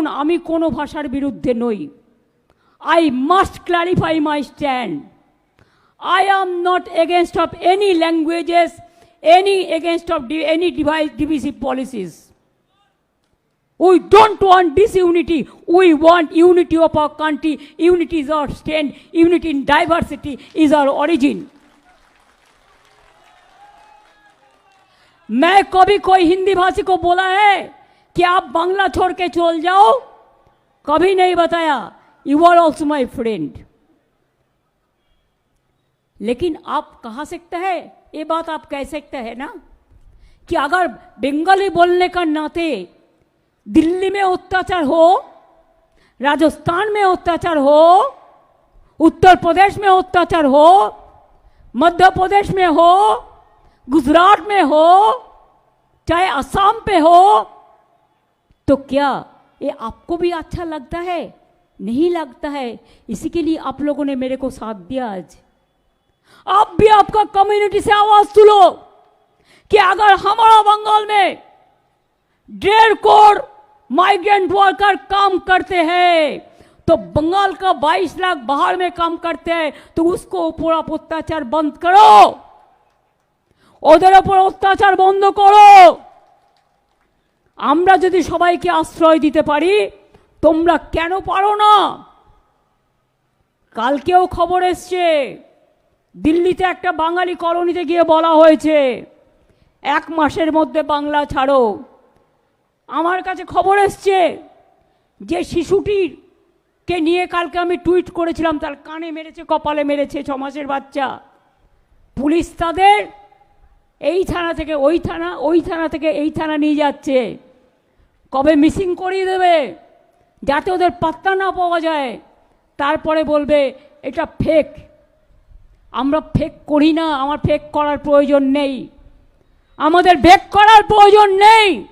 শুনুন আমি কোনো ভাষার বিরুদ্ধে নই I must clarify my stand I am not against of any languages, any against of di- any device divisive policies. We don't want disunity. We want unity of our country. Unity is our strength. Unity in diversity is our origin. मैं कभी कोई हिंदी भाषी को बोला है कि आप बांग्ला छोड़ के चल जाओ? कभी नहीं बताया। You are also my friend लेकिन आप कहा सकते हैं? ये बात आप कह सकते हैं ना? कि अगर बंगाली बोलने का नाते दिल्ली में अत्याचार हो, राजस्थान में अत्याचार हो, उत्तर प्रदेश में अत्याचार हो, मध्य प्रदेश में हो, गुजरात में हो, चाहे असम पे हो तो क्या ये आपको भी अच्छा लगता है नहीं लगता है इसी के लिए आप लोगों ने मेरे को साथ दिया आज आप भी आपका कम्युनिटी से आवाज सुनो कि अगर हमारा बंगाल में डेढ़ करोड़ माइग्रेंट वर्कर काम करते हैं तो बंगाल का 22 लाख बाहर में काम करते हैं तो उसको ऊपर आप अत्याचार बंद करो ওদের ওপর অত্যাচার বন্ধ করো আমরা যদি সবাইকে আশ্রয় দিতে পারি, তোমরা কেন পারো না? কালকেও খবর এসছে, দিল্লিতে একটা বাঙালি কলোনিতে গিয়ে বলা হয়েছে, এক মাসের মধ্যে বাংলা ছাড়ো। আমার কাছে খবর এসছে যে শিশুটির কে নিয়ে কালকে আমি টুইট করেছিলাম, তার কানে মেরেছে, কপালে মেরেছে ছ মাসের বাচ্চা। পুলিশ তাদের এই থানা থেকে ওই থানা ওই থানা থেকে এই থানা নিয়ে যাচ্ছে। কবে মিসিং করিয়ে দেবে? যাতে ওদের পাত্তা না পাওয়া যায়। তারপরে বলবে, এটা ফেক আমরা ফেক করি না, আমার ফেক করার প্রয়োজন নেই। আমাদের বেক করার প্রয়োজন নেই।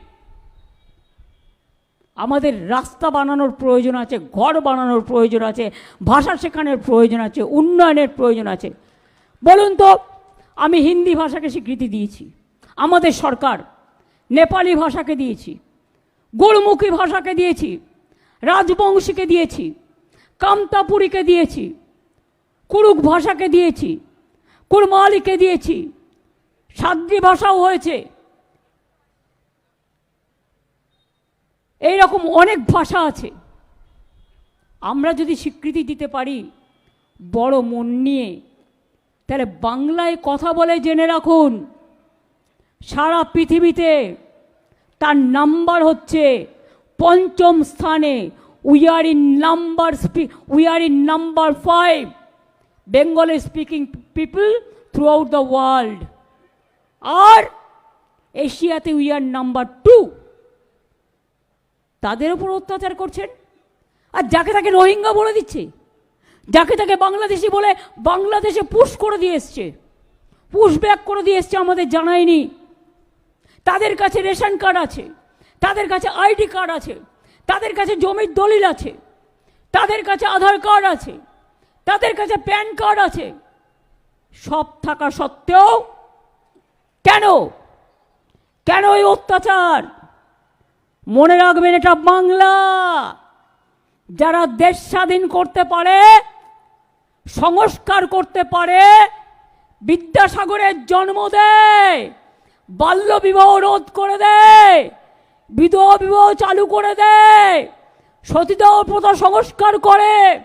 আমাদের রাস্তা বানানোর প্রয়োজন আছে, ঘর বানানোর প্রয়োজন আছে, ভাষা শেখানোর প্রয়োজন আছে, উন্নয়নের প্রয়োজন আছে। বলুন তো, আমি হিন্দি ভাষাকে স্বীকৃতি দিয়েছি। আমাদের সরকার নেপালি ভাষাকে দিয়েছি। গুরুমুখী ভাষাকে দিয়েছি, রাজবংশীকে দিয়েছি, কামতাপুরীকে দিয়েছি, কুরুক ভাষাকে দিয়েছি, কুরমালিকে দিয়েছি, সাদ্রি ভাষাও হয়েছে। এই রকম অনেক ভাষা আছে। আমরা যদি স্বীকৃতি দিতে পারি, বড় মন নিয়ে, তাহলে বাংলায় কথা বলে জেনে রাখুন। সারা পৃথিবীতে তার নাম্বার হচ্ছে পঞ্চম স্থানে we are in number we are in number five Bengali speaking people throughout the world আর এশিয়াতে উই আর নাম্বার টু তাদের উপর অত্যাচার করছেন। আর যাকে তাকে রোহিঙ্গা বলে দিচ্ছে, যাকে তাকে বাংলাদেশি বলে বাংলাদেশে পুশ করে দিয়ে এসছে পুশ ব্যাক করে দিয়ে এসছে, আমাদের জানায়নি। তাদের কাছে রেশন কার্ড আছে, তাদের কাছে আইডি কার্ড আছে, তাদের কাছে জমির দলিল আছে, তাদের কাছে আধার কার্ড আছে, তাদের কাছে প্যান কার্ড আছে। সব থাকা সত্ত্বেও কেন? কেন এই অত্যাচার? মনে রাখবেন এটা বাংলা। যারা দেশ স্বাধীন করতে পারে, সংস্কার করতে পারে, বিদ্যাসাগরের জন্ম দেয়। বাল্য বিবাহ রোধ করে দেয়, বিধবা বিবাহ চালু করে দেয়, সতীদাহ প্রথা সংস্কার করে।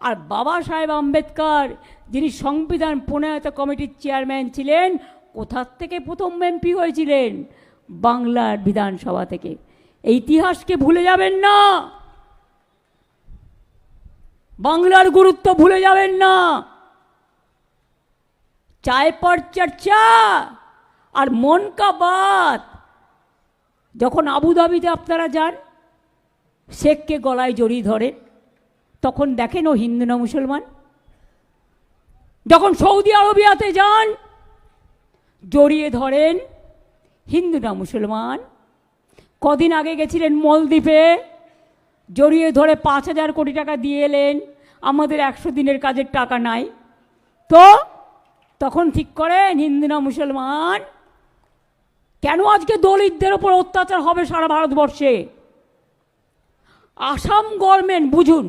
আর বাবা সাহেব আম্বেদকর, যিনি সংবিধান প্রণয়ত কমিটির চেয়ারম্যান ছিলেন, কোথার থেকে প্রথম এমপি হয়েছিলেন? বাংলার বিধানসভা থেকে। এই ইতিহাসকে ভুলে যাবেন না। বাংলার গুরুত্ব ভুলে যাবেন না। চায় পর চর্চা। আর মন কা বাত। যখন আবুধাবিতে আপনারা যান, শেখকে গলায় জড়িয়ে ধরেন, তখন দেখেন ও হিন্দু না মুসলমান। যখন সৌদি আরবিয়াতে যান, জড়িয়ে ধরেন, হিন্দু না মুসলমান। কদিন আগে গেছিলেন মলদ্বীপে, জড়িয়ে ধরে পাঁচ হাজার কোটি টাকা দিয়ে এলেন, আমাদের একশো দিনের কাজের টাকা নাই। তো তখন ঠিক করেন, হিন্দু না মুসলমান। কেন আজকে দলিতদের ওপর অত্যাচার হবে সারা ভারতবর্ষে? আসাম গভর্নমেন্ট বুঝুন,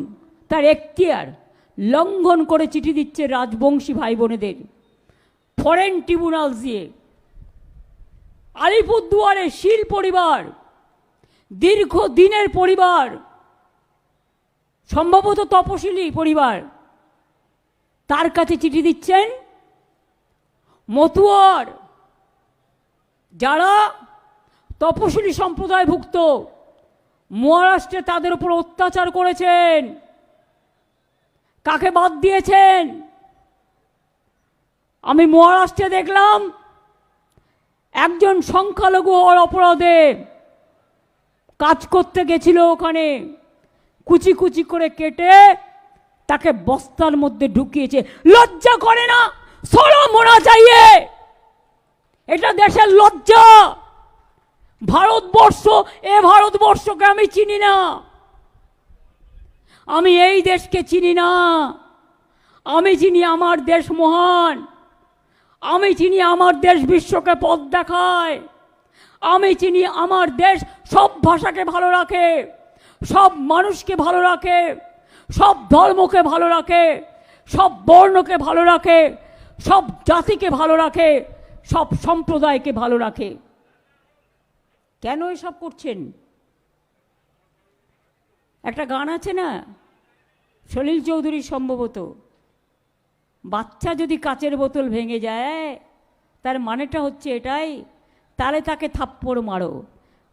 তার এখতিয়ার, লঙ্ঘন করে চিঠি দিচ্ছে রাজবংশী ভাই বোনেদের ফরেন ট্রিব্যুনাল দিয়ে। আলিপুরদুয়ারে শীল পরিবার দীর্ঘ দিনের পরিবার, সম্ভবত তপশিলি পরিবার, তার কাছে চিঠি দিচ্ছেন মতুয়ার যারা তপশিলি সম্প্রদায়ভুক্ত, মহারাষ্ট্রে তাদের উপর অত্যাচার করেছেন, কাকে বাদ দিয়েছেন? আমি মহারাষ্ট্রে দেখলাম, একজন সংখ্যালঘু হওয়ার অপরাধে কাজ করতে গেছিল ওখানে, কুচি কুচি করে কেটে তাকে বস্তার মধ্যে ঢুকিয়েছে। লজ্জা করে না? সরো মোনা চাইয়ে এটা দেশের লজ্জা। ভারতবর্ষ, এ ভারতবর্ষকে আমি চিনি না। আমি এই দেশকে চিনি না। আমি চিনি আমার দেশ মহান। আমি চিনি আমার দেশ বিশ্বকে পথ দেখায়। আমি চিনি আমার দেশ সব ভাষাকে ভালো রাখে, সব মানুষকে ভালো রাখে, সব ধর্মকে ভালো রাখে, সব বর্ণকে ভালো রাখে, সব জাতিকে ভালো রাখে। সব সম্প্রদায়কে ভালো রাখে। কেন এসব করছেন? একটা গান আছে না? সলিল চৌধুরী সম্ভবত। বাচ্চা যদি কাচের বোতল ভেঙে যায়, তার মানেটা হচ্ছে এটাই তাহলে তাকে থাপ্পড় মারো।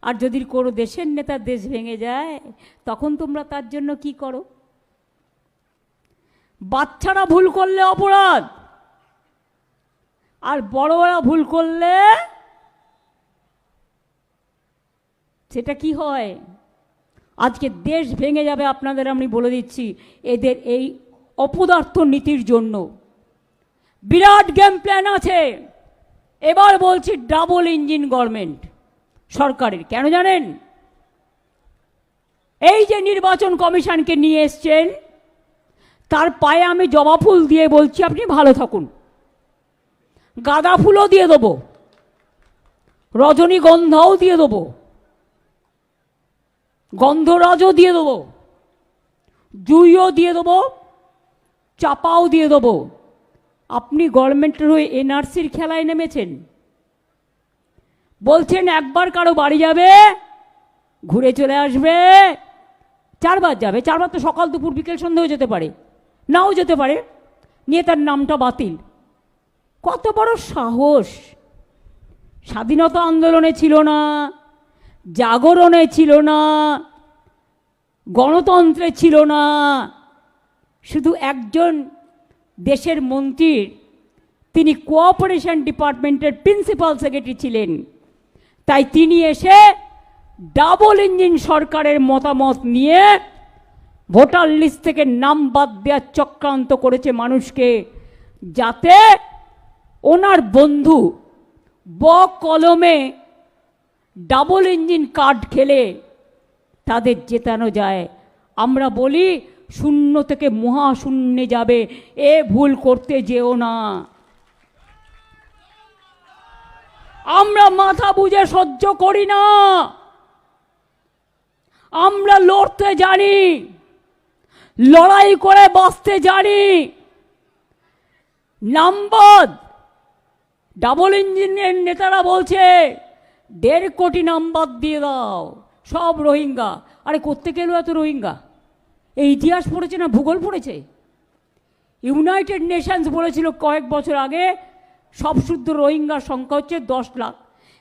আর যদি কোনো দেশের নেতার দেশ ভেঙে যায়, তখন তোমরা তার জন্য কি করো? বাচ্চারা ভুল করলে অপরাধ। আর বড় বড়রা ভুল করলে সেটা কি হয়? আজকে দেশ ভেঙে যাবে আপনাদের আমি বলে দিচ্ছি, এদের এই অপদার্থ নীতির জন্য। বিরাট গেম প্ল্যান আছে। এবার বলছি ডাবল ইঞ্জিন গভর্নমেন্ট সরকারের, কেন জানেন? এই যে নির্বাচন কমিশনকে নিয়ে এসছেন, তার পায়ে আমি জবা ফুল দিয়ে বলছি, আপনি ভালো থাকুন। গাঁদা ফুলও দিয়ে দেবো। রজনীগন্ধাও দিয়ে দেবো। গন্ধরাজও দিয়ে দেবো। জুইও দিয়ে দেবো। চাপাও দিয়ে দেবো। আপনি গভর্নমেন্টের হয়ে এনআরসির খেলায় নেমেছেন। বলছেন একবার কারও বাড়ি যাবে, ঘুরে চলে আসবে। চারবার যাবে, চারবার তো সকাল, দুপুর, বিকেল সন্ধ্যেও যেতে পারে। নাও যেতে পারে। নিয়ে তার নামটা বাতিল। কত বড় সাহস। স্বাধীনতা আন্দোলনে ছিল না, জাগরণে ছিল না, গণতন্ত্রে ছিল না। শুধু একজন দেশের মন্ত্রীর তিনি কোঅপারেশন ডিপার্টমেন্টের প্রিন্সিপাল সেক্রেটারি ছিলেন। তাই তিনি এসে ডাবল ইঞ্জিন সরকারের মতামত নিয়ে ভোটার লিস্ট থেকে নাম বাদ দেওয়ার চক্রান্ত করেছে মানুষকে, যাতে ওনার বন্ধু ব কলমে ডাবল ইঞ্জিন কার্ড খেলে তাদের জেতানো যায়। আমরা বলি, শূন্য থেকে মহাশূন্যে যাবে। এ ভুল করতে যেও না। আমরা মাথা বুঝে সহ্য করি না। আমরা লড়তে জানি। লড়াই করে বাঁচতে জানি। নাম্বার ডাবল ইঞ্জিনের নেতারা বলছে, দেড় কোটি নাম্বার দিয়ে দাও, সব রোহিঙ্গা। আরে করতে গেল এত রোহিঙ্গা? এই ইতিহাস পড়েছে না ভূগোল পড়েছে? ইউনাইটেড নেশনস বলেছিল কয়েক বছর আগে, সব শুদ্ধ রোহিঙ্গার সংখ্যা হচ্ছে দশ লাখ।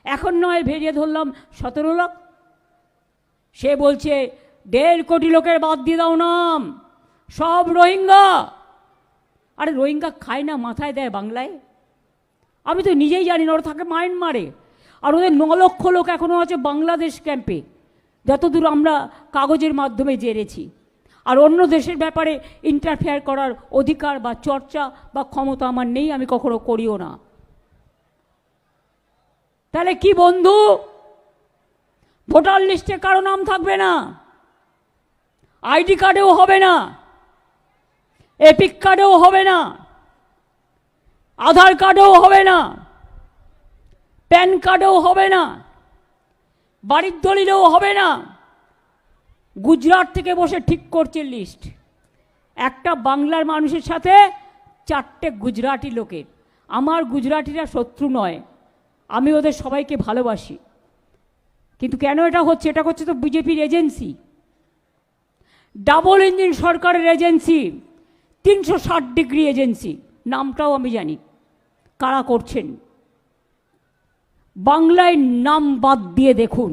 এখন নয় ভেরিয়ে ধরলাম সতেরো লাখ। সে বলছে, দেড় কোটি লোকের বাদ দিয়ে দাও নাম। সব রোহিঙ্গা। আরে রোহিঙ্গা খায় না, মাথায় দেয় বাংলায়? আমি তো নিজেই জানি না, ওরা থাকে মায়ানমারে। আর ওদের ন লক্ষ লোক এখনও আছে বাংলাদেশ ক্যাম্পে। যতদূর আমরা কাগজের মাধ্যমে জেনেছি। আর অন্য দেশের ব্যাপারে ইন্টারফেয়ার করার অধিকার বা চর্চা বা ক্ষমতা আমার নেই, আমি কখনো করিও না। তাহলে কি বন্ধু? ভোটার লিস্টে কারও নাম থাকবে না। আইডি কার্ডেও হবে না। এপিক কার্ডেও হবে না। আধার কার্ডেও হবে না, প্যান কার্ডেও হবে না, বাড়ির দলিলেও হবে না। গুজরাট থেকে বসে ঠিক করছে লিস্ট। একটা বাংলার মানুষের সাথে চারটে গুজরাটি লোকের। আমার গুজরাটিরা শত্রু নয়, আমি ওদের সবাইকে ভালোবাসি। কিন্তু কেন এটা হচ্ছে? এটা হচ্ছে তো বিজেপির এজেন্সি। ডাবল ইঞ্জিন সরকারের এজেন্সি, তিনশো ষাট ডিগ্রি এজেন্সি, নামটাও আমি জানি। কারা করছেন? বাংলায় নাম বাদ দিয়ে দেখুন।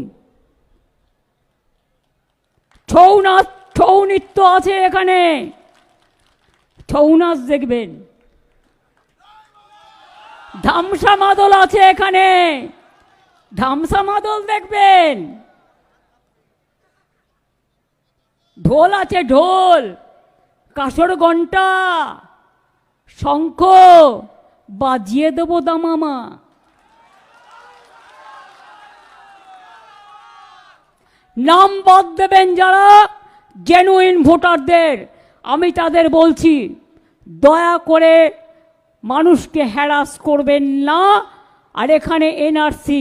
ছৌ নাচ ছৌ নৃত্য আছে এখানে। ছৌ নাচ দেখবেন। ধামসা মাদল আছে এখানে। ধামসা মাদল দেখবেন। ঢোল আছে ঢোল। কাসর ঘণ্টা শঙ্খ। বাজিয়ে দেবো দামামা নাম বাদ দেবেন যারা জেনুইন ভোটারদের। আমি তাদের বলছি, দয়া করে মানুষকে হ্যারাস করবেন না, আর এখানে এনআরসি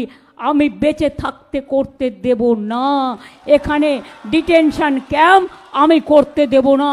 আমি বেঁচে থাকতে করতে দেব না। এখানে ডিটেনশন ক্যাম্প আমি করতে দেব না।